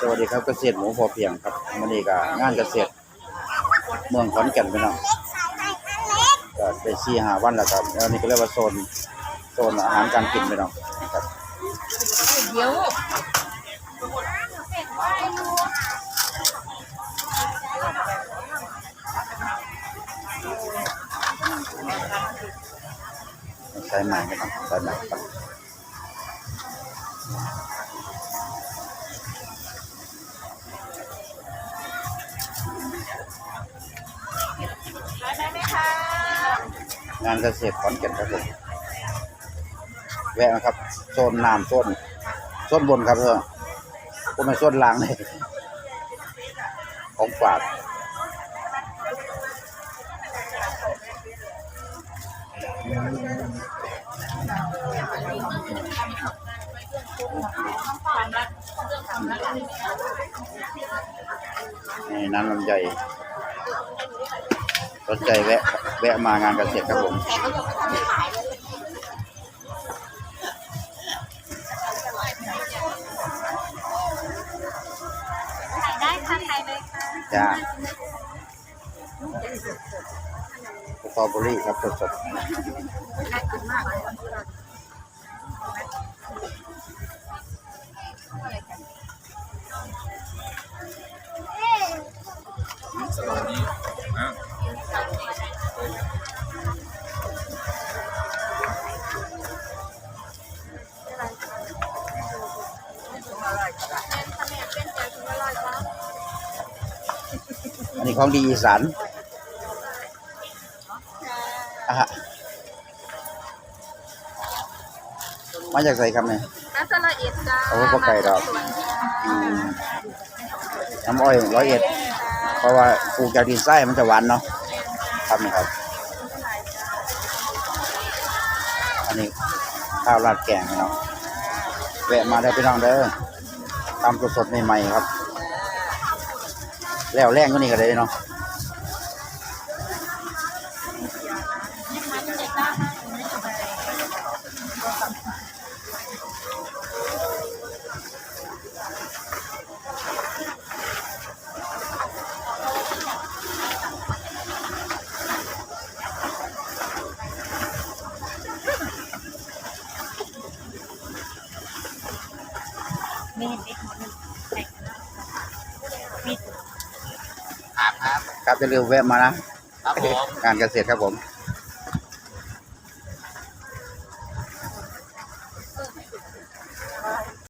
สวัสดีครับเกษตรหมูพอเพียงครับมันนี้ก็งานเกษตร เมืองขอนแก่นพี่น้องก็ไปสี่หาวันแล้วครับแล้วนี่ก็เรียกว่าโซนโซนอาหารการกินพี่น้องครับเดี๋ยวใช้ใหม่พี่น้องใช้ใหม่ครับ งานเกษตรขอนแก่นครับผมแวะนะครับโซนน้ำโซนโซนบนครับเพื่อก็ไม่โซนล่างเลยของฝากนี่น้ำลำไย สนใจแวะแวะมางานเกษตรครับผมแต่ก็ยังไม่ทันได้ขายเลยขายได้ค่ะขายเลยค่ะจ้าสตรอเบอรี่ครับสดน่ากินมากเลยๆ อันนี้ของดีอีสานอะฮะมาจากไหนครับเนี่ยน้ำสลัดเอ็ดจ้าเอาไว้พวกไก่ดอกอืมน้ำอ้อยร้อยเอ็ด เพราะว่าปลูกจากดินทรายมันจะหวานเนาะ ครับนี่ครับ อันนี้ข้าวราดแกงเนาะแวะมาได้พี่น้องเด้อตำสดๆใหม่ๆครับ แล้วแรงก็นี่ก็ได้เนาะ ครับจะเร็วแวะมานะครับผม งานเกษตรครับผม